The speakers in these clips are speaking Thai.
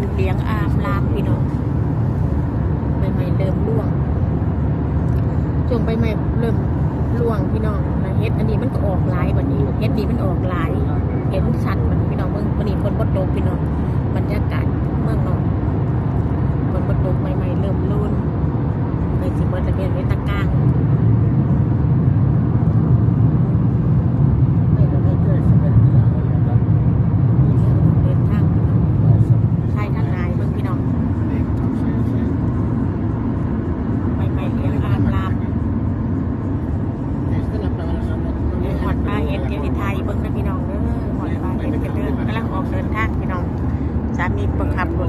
นเลี้ยงอามลามพี่น้องใบใหม่เริ่มร่วงช่วงใบใหม่เริ่มร่วงพี่น้องนะเฮ็ดอันนี้มันก็ออกลายวันนี้เฮ็ดนี้มันออกลาย เห็นชัดมันพี่น้องเมืองวันนี้คนบดตกพี่น้องบรรยากาศเมืองนอกคนบดตกใหม่ๆเริ่มรุ่นไปสิเบิดระเบียนไว้ตะก้าง เดินทางพี่น้องใช่ทางนายเบิ่งพี่น้องไปไปเลี้ยงอามลามหอดปลาเห็ดเดียวที่ไทยเบิ่งนะพี่น้องเด้อหอดปลาเห็ดกันเด้อกำลังออกเดินทางพี่น้อง สามีประคับรถ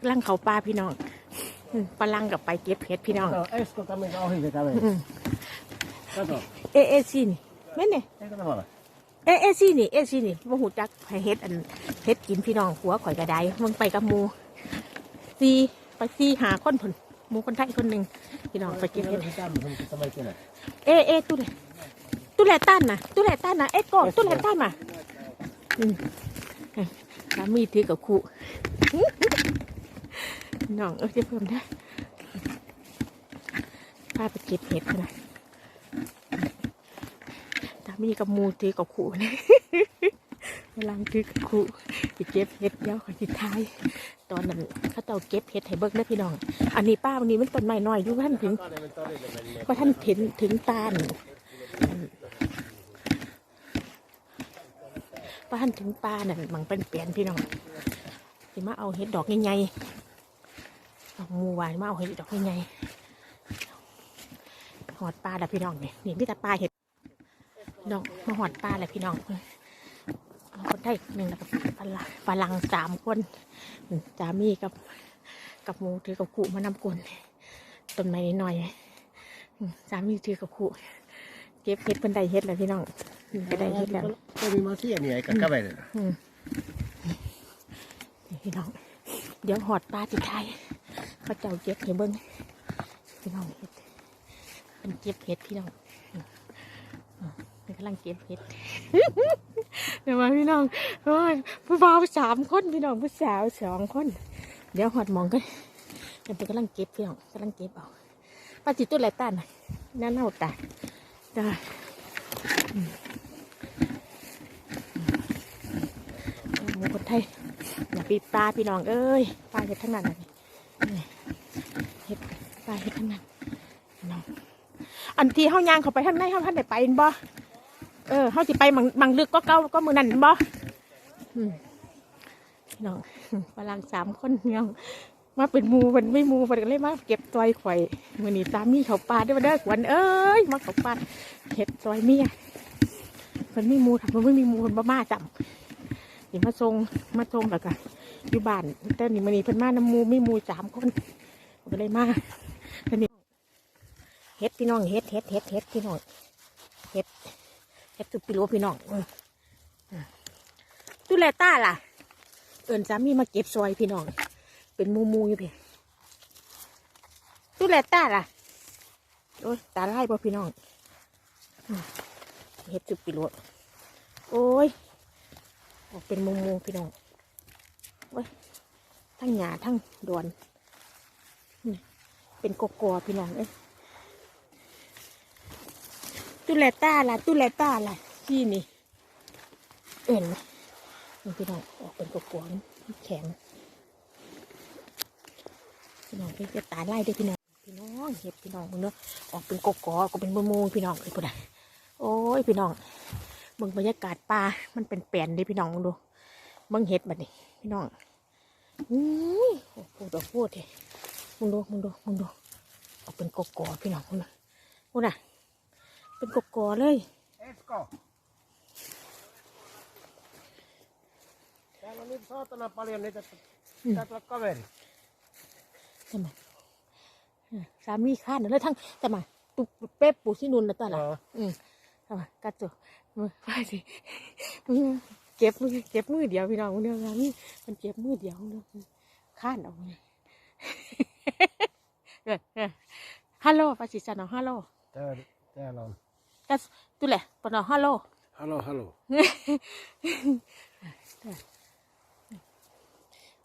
กำลัง เขาปลาพี่น้องอืมปลาลังกับไปเก็บเห็ดพี่น้อง Esco también la hojita también. อืม Kato, เอเอซีนี่แม่นเนี่ย eikö tämä ole? เอเอซีนี่เอซีนี่ว่าหูจักให้เฮ็ดอันเฮ็ดกินพี่น้องหัวข่อยกระไดมึงไปกับหมูซีไปซีหาคนผลหมูคนไทยคนหนึ่งพี่น้องไปกิน Siinä เฮ็ด on se tämmöisen, mutta tämä ei kene. เอเอตุเลตุเลตันนะตุเลตันนะเอ็ดโกตุเลตันมาอืมเอ้ยสามีถือกับคู่ น้องเออจะเพิ่มได้พาไปเก็บเห็ดนะสามีกับมูถือกับคู่นะเวลาถือกับคู่ไปเก็บเห็ดเดี๋ยวขอจิท้าย ตอนนั้นเขาเจ้าเก็บเห็ดให้เบิกนะพี่น้อง อันนี้ป้าวันนี้มันต้นไม้น้อยอยู่ท่านถึง Kaanemen torille menee. ว่าท่านเห็นถึงตาลว่าท่านถึงปลานั่นมันเป็นเปลี่ยนพี่น้องสิมาเอาเห็ดดอกใหญ่ๆเอาห มูหวานมาเอาเห็ดดอกใหญ่ๆหอดปลาแหละพี่น้องเนี่ยนี่พี่ตาปลาเห็ดดอกมาหอดปลาแหละพี่น้องเอาคนได้หนึ่งแล้วก็ฝรั่งฝรั่งสามคนอืมจามีกับกับหมูถือกับกูมานำกลนต้นไม้นิดหน่อยอืมสามีถือกับคู่เก็บเห็ดเพิ่นได้เห็ดแล้วพี่น้องอืมไปได้เห็ดแล้ว Toimimaan sieniä eikä kävelyllä. อืมนี่พี่น้อง เดี๋ยวหอดปลาติดไทายเขาเจ้าเก็บให้เบิ้งพี่น้องเห็ดเป็นเก็บเห็ดพี่น้องมอืมเป็นกำลังเก็บเห็ดเดี๋ยวมาพี่น้องโอ้ยผู้บ่าวสามคนพี่น้องผู้สาวสองคน เดี๋ยวหอดมองกันเป็นกำลังเก็บพี่น้องกำลังเก็บเอาปลาจิตุแลตันน่ะน่าเน่าตายได้มอืมหมูคนไทยอย่าปีปลาพี่น้องเอ้ยปลาเห็ดทั้งนั้นน่ะนี่ เห็ดปลาเห็ดทั้งนั้นน้องอันที่เฮายางเขาไปข้างในเฮาท่านได้ไปบ่เออเฮาสิไปมังมังลึกก็เก่าก็มือนั่นบ่น้องฝรั่งสามคนพี่น้องมาเป็นมูมันไม่มูมันก็เลยมาเก็บซอยข่อยมือนี้สามีเขาปลาได้มาเด้อขวัญเอ้ยมาเขาปลาเห็ดซอยเมียมันไม่มูทำมันไม่มีมูมันบ้ามาจำเดี๋ยวมาทรงมาทรงแล้วก็ อยู่บ้านแต่นี่มันนี่เพิ่นมาน้ำมูไม่มูสามคนก็เลยมาแต่นี่เห็ดพี่น้องเห็ดเห็ดเห็ดเห็ดพี่น้องเห็ดเห็ดตุปิโลพี่น้องตุเลต้าล่ะ เอิญสามีมาเก็บซอยพี่น้อง เป็นมูมูอยู่พี่ตู้แลตาล่ะโอ้ยตาไล่บ่พี่น้องเฮ็ดจุบปิโลโอ้ยออกเป็นมูมูพี่น้อง โอ้ยทั้งหญ้าทั้งดอนเป็นกกอพี่น้องเอ้ยตู้แลต้าล่ะตู้แลต้าล่ะที่นี่ เอ็นไหมนี่พี่น้องออกเป็นกกอนแข็งพี่น้องพี่จะตาไล่ได้พี่น้องพี่น้องเห็ดพี่น้องมึงเนาะออกเป็นกกอก็เป็นมูมูพี่น้องเลยกูได้โอ้ยพี่น้องมึงบรรยากาศป่ามันเป็นแปลนดิพี่น้องมึงดู มึงเห็ดแบบนี้พี่น้องอุ้ยโอ้โหดอกพูดเลยมึงดูมึงดูมึงดูออกเป็นกกอพี่น้องมึงนะมึงน่ะเป็นกกอเลย Esko! Täällä on niin saatana paljon niitä, että pitää tulla kaveri. ทำไมสามีข้านแล้วทั้งทำไมปุ๊บเป๊ปปูซินุนแล้วตัวละอืมทำไมกัดตัวมือไปสิ เก็บมือเก็บมือเดียวพี่น้องเนี่องนั้มันเก็บมือเดียวเนี่ยข้านออกเลยฮัลโหลภาษีจันทร์ฮัลโหลเจ้าเจ้าเราก็ตุแหละปนอฮัลโหลฮัลโหลฮัลโหล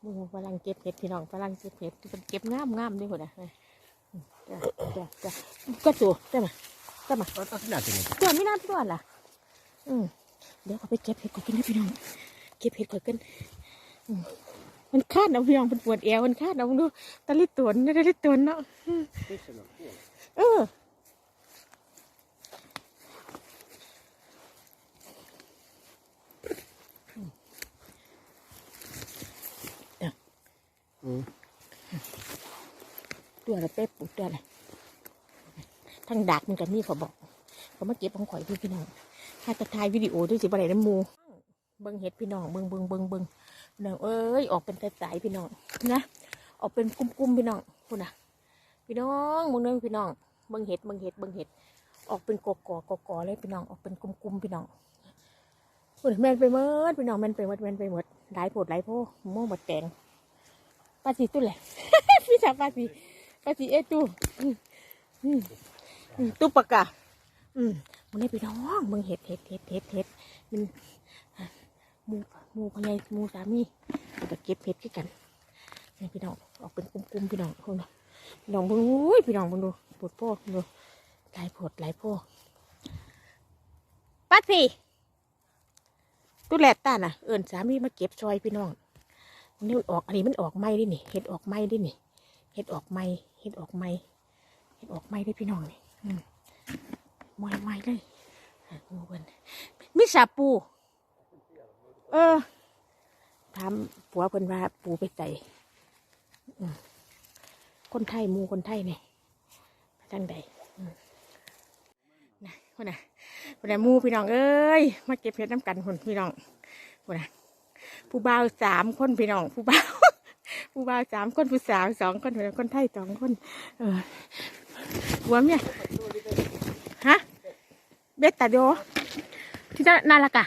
มึงกำลังเก็บเห็ดพี่น้องกำลังเก็บเห็ดมันเก็บงามงามด้วยคนนะก็ตัวได้ไหมได้ไหมตัวไม่น่าตัวล่ะ อืม เดี๋ยวเขาไปเก็บเห็ดก่อนกันนะพี่น้อง เก็บเห็ดก่อนกันมันคาดเอาพี่น้องมันปวดแอวมันคาดเอาดูตะลิตวนตะลิตวนเนาะเออตัวอะไรเป๊ะปุ๊ตัวอะไรทั้งดักมันก็มีเขาบอกเขามาเก็บของข่อยพี่น้อง ถ้าจะถ่ายวิดีโอด้วยสิบอะไรน้ำมูเบิ้งเห็ดพี่น้องเบิ้งเบิ้งเบิ้งเบิ้งพี่น้องเอ้ยออกเป็นสายๆพี่น้องนะออกเป็นกุ้มๆพี่น้องคุณนะพี่น้องมึงเนื้อพี่น้องเบิ้งเห็ดเบิ้งเห็ดเบิ้งเห็ด ออกเป็นกอกๆกอกๆเลยพี่น้องออกเป็นกุ้มๆพี่น้องคุณแมนไปเมดพี่น้องแมนไปเมดแมนไปเมดหลายโผดหลายโพม่วงหมดแตงปลาสีตุ้นเลยพี่ชาวปลาสีปลาสีเอตูอืมอืมอืมตุ๊ปากกาอืม มึงได้พี่น้องมึงเห็ดเห็ดเห็ดเห็ดเห็ดมันหมูหมูพญายหมูสามีก็เก็บเห็ดขึ้นกันนี่พี่น้องออกเป็นกลุ่มๆพี่น้องคุณพี่น้องมึงอุ้ยพี่น้องมึงดูปวดโป้ดูหลายโพดหลายโพปัดสิตุ้แหลดตาน่ะเอิญสามีมาเก็บซอยพี่น้องมันนี่ออกอันนี้มันออกไม้ดินี่เห็ดออกไม้ดินี่เห็ดออกไม้เห็ดออกไม้เห็ดออกไม้ได้พี่น้องนี่อื มมอยไม้เลยอะงูเพิ่นมิสาปู เออถามผัวเพิ่นว่าปูไปใส่คนไทยมูคนไทยนี่ไปทางใดนะคนน่ะคนน่ะมูพี่น้องเอ้ยมาเก็บเห็ดน้ำกันคนพี่น้องคนน่ะผู้บ่าวสามคนพี่น้องผู้บ่าวผู้บ่าวสามคนผู้สาวสองคนคนไทยสองคน เออหัวเมีย เบตตาโดที่นั่นนาละกะ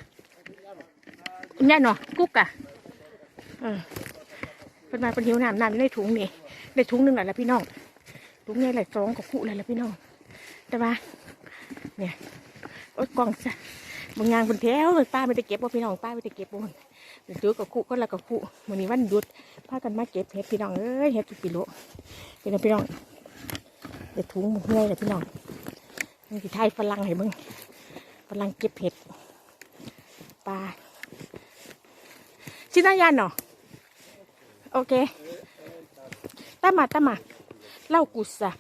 เนี่ยเนาะกุ๊กกะเออเป็นมาเป็นหิวน้ำน้ำอยู่ในถุงนี่ในถุงหนึ่งแหละละพี่น้องถุงนี่แหละสองกับคู่เลยละพี่น้อง แต่ว่า เนี่ยโอ๊ยกล่องซะบางงานคนแถวป้าไม่ได้เก็บว่าพี่น้องป้าไม่ได้เก็บบ่นถือกับคู่ก็ละกับคู่วันนี้วันหยุดพากันมาเก็บเห็ดพี่น้องเอ้ยเห็ดปิโลพี่น้องพี่น้องเดี๋ยวถุงหมุกเลยนะพี่น้อง นี่ไทยฝรั่งเห็นมึงฝรั่งเก็บเห็ดปลาชิ้นยานเนาะโอเคตามาตามาเล่ากุศะ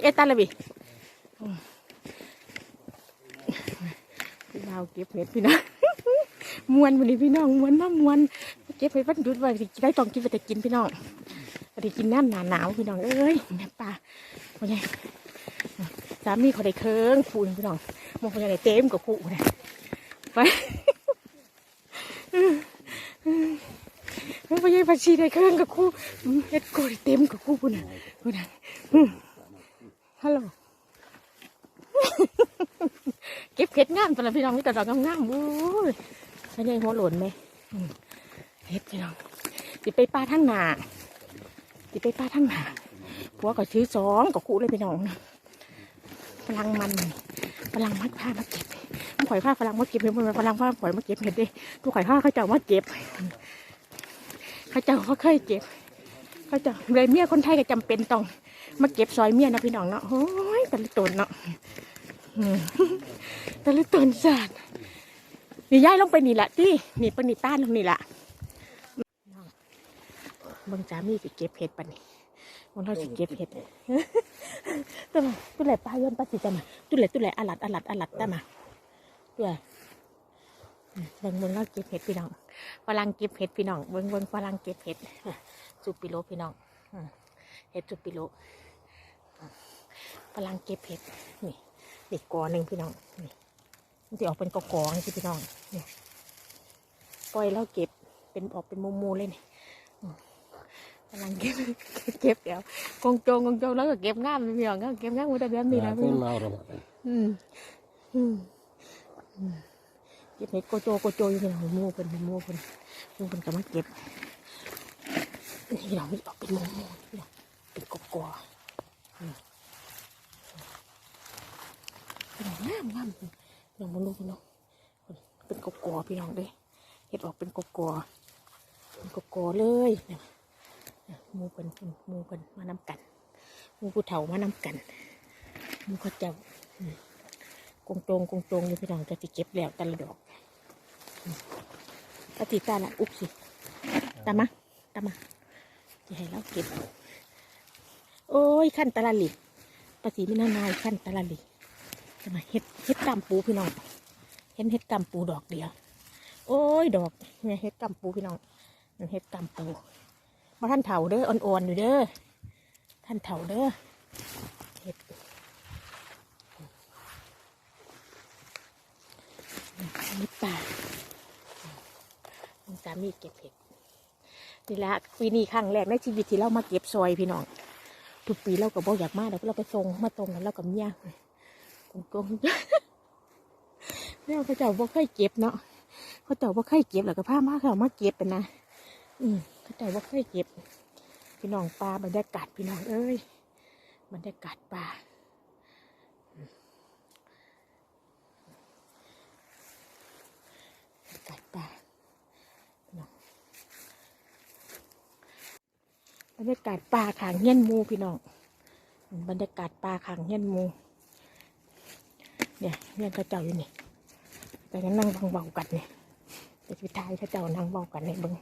เอตาลบีพี่เราเก็บเห็ดพี่นะมวนวันนี้พี่น้องมวนน้ำมวนเก็บเห็ดวันดุดวันได้ต้องกินไปแต่กินพี่น้อง ไปได้กินน้ำหนาหนาวพี่น้องเอ้ยแม่ป่าโอ้ยสามีเขาได้เคิงฟูนพี่น้องมองคนยังไงเต็มกับคู่เนี่ยไปไม่ไปยังไปชีได้เคิงกับคู่เฮ็ดโกได้เต็มกับคู่พุ่นน่ะพุ่นน่ะฮัลโหลเก็บเห็ดงามตอนพี่น้องมีแต่ดอกงามๆโอ้ยไม่ใช่หัวโหล่นไหมเห็ดพี่น้องติไปป้าทั้งหนา ติไปป้าทั้งหนาผัวก็ซื้อสองก็คู่เลยพี่น้องพลังมันพลังมัดผ้ามาเก็บมันข่อยผ้าพลังมาเก็บเห็นมันพลังผ้าข่อยมาเก็บเห็ดดิทุกข่อยผ้าเขาเจ้ามาเก็บเขาเจ้าเขาเคยเก็บเขาเจ้าเลยเมียคนไทยก็จำเป็นต้องมาเก็บซอยเมียนะพี่น้องเนาะโอ้ยต่ละตนเนาะต่ละตนสาดนี่ย้ายลงไปนี่แหละที่นี่ปนิต้านลงนี่แหละ เบางจามีสิเก็บเห็ดปะนี่มันเราสิเก็บเห็ดตัวมาตัวไหนปลาย้อนปลาสิจะมาตัวไหนตัวไหนอลัดอลัดอลัดได้มาตัวอืมเบิ่งเบิ่งเราเก็บเห็ดพี่น้องฝรั่งเก็บเห็ดพี่น้องเบิ่งเบิ่งฝรั่งเก็บเห็ดสุปิโลพี่น้องอืมเห็ดสุปิโลอืมฝรั่งเก็บเห็ดนี่อีกกอหนึ่งพี่น้องนี่มันจะออกเป็นกอกๆนี่พี่น้องนี่ปล่อยแล้วเก็บเป็นออกเป็นมูๆเลยนี่อืม กำลังเก็บเก็บเดี๋ยวกงโจงกงโจงแล้วก็เก็บง่ามพี่น้องก็เก็บง่ามมือแต่เดือนนี้ Ja, นะพี่ det น้อง är Mauro. อืมอืมอืมเก็บเห็ดโกโจโกโจอยู่พี่น้องหมูเป็นหมูเป็นหมูเป็นก็มาเก็บนี่พี่น้องมันออกเป็นมูๆพี่น้องเป็นกอกๆอืมพี่น้องงามงามพี่น้องมาลูกพี่น้องเป็นกกอๆพี่น้องเด้เห็ดออกเป็นกกอๆเป็นกกอๆเลยเนี่ยห มูเป็นมูเป็นมานำกันมูผู้เฒ่ามานำกันมูเขาเจ้าอืมกงตรงกงตรงอยู่พี่น้องจะติเก็บแล้วแต่ละดอกอืมปฏิตาละอุ๊บสิตามมาตามมาจะให้เราเก็บ โอ้ยขั้นตะละลิปฏิมินานายขั้นตะละลิจะมาเฮ็ดเฮ็ดกำปูพี่น้องเห็นเฮ็ดกำปูดอกเดียว โอ้ยดอกเนี่ยเฮ็ดกำปูพี่น้องเฮ็ดกำปู มาท่านเถาเด้ออ่อนๆอยู่เด้อท่านเถาเด้อเฮ็ดนี่ป่ามันสามีเก็บเห็ดนี่ละปีนี้ครั้งแรกในชีวิตที่เรามาเก็บซอยพี่น้องทุกปีเราก็บอกอยากมาแต่เราไปส่งมาตรงแล้วเรากับเมียกงกงเนี่ยเขาเจ้าบ่เคยเก็บเนาะเขาเจ้าบ่เคยเก็บแล้วก็พามาเขามาเก็บเป็นนะ อืม ข้าเจ้าบ่เคยเก็บ พี่น้องปลาบรรยากาศพี่น้องเอ้ยบรรยากาศปลาบรรยากาศปลาพี่น้องบรรยากาศปลาขางเงี้ยนมูพี่น้องบรรยากาศปลาขางเงี้ยนมูเนี่ยเนี่ยเขาเจ้าอยู่นี่แต่ก็นั่งเบาๆกันเนี่ยแต่สุดท้ายเขาเจ้านั่งเบากันเนี่ยเบิ้ง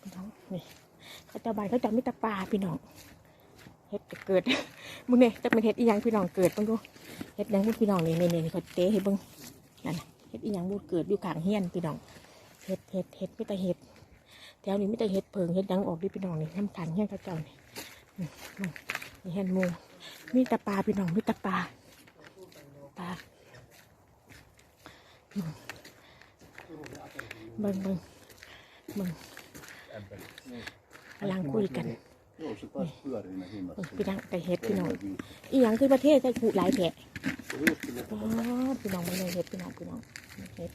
พี่น้องนี่ เขาเจ้าบานเขาจ้ามิตรปลาพี่น้องเฮ็ดเกิดมึงเนี่ยจะเป็นเฮ็ดอีหยังพี่น้องเกิดมึงดูเฮ็ดยังบุญพี่น้องนี่นี่นี่เขาเตะให้บิ้งนั่นน่ะเฮ็ดอีหยังบุญเกิดอยู่ขางเฮียนพี่น้องเฮ็ดเฮ็ดเฮ็ดไม่แต่เฮ็ดแถวนี้ไม่แต่เฮ็ดเพิงเฮ็ดยังออกดิพี่น้องนี่น้ำขันเฮียนเขาเจ้านี่นี่เห็นมูมีตะปลาพี่น้องมีตะปลาปลาบิ่งบิ่งบิ่งำลังคุยกัน Joo, se taas pyörii ne hinnat. เบิ่งพี่น้องไปเฮ็ดพี่น้องอีหยังคือประเทศจะถูกหลายแผล Riitti ne อ๋อพี่น้องไม่ได้เฮ็ดพี่น้องพี่น้องเฮ็ด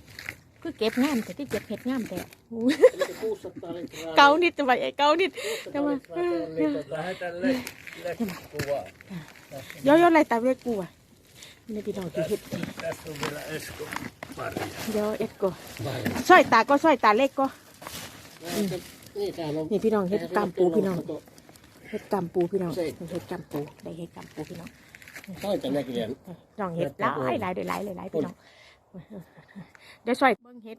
คือเก็บงามแต่ที่เก็บเฮ็ดงามแต่อู้ Eli 600 litraa. เกานิดจะไปไอ้เกานิด600 Tämä- litraa teille. Lähetän le- lekkukuvaa. ย้อยๆอะไรตามเรียกกูอะนี่พี่น้องที่เฮ็ด Tässä on vielä Esko Maria. เดี๋ยวเอ็ดก็ Maria. สร้อยตาก็สร้อยตาเล็กก็ Näitä- Niin, täällä on นี่พี่น้องเฮ็ดกามปูพี่น้อง Kato, เฮ็ดกามปูพี่น้องใช่เฮ็ดกามปูได้เฮ็ดกามปูพี่น้อง Toita näkijän. น้องเฮ็ดหลายหลายหลายหลายหลายพี่น้องเดี๋ยวสร้อยเบิ่งเฮ็ด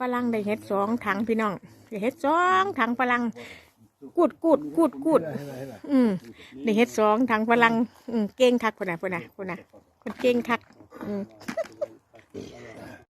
ฝรั่งได้เฮ็ดสองถังพี่น้องได้เฮ็ดสองถังฝรั่งกูดกูดกูดกูด Hyvä, hyvä, hyvä. อืมได้เฮ็ดสองถังฝรั่งอืมเก่งคักพุ่นน่ะพุ่นน่ะพุ่นน่ะคนเก่งคัก อืม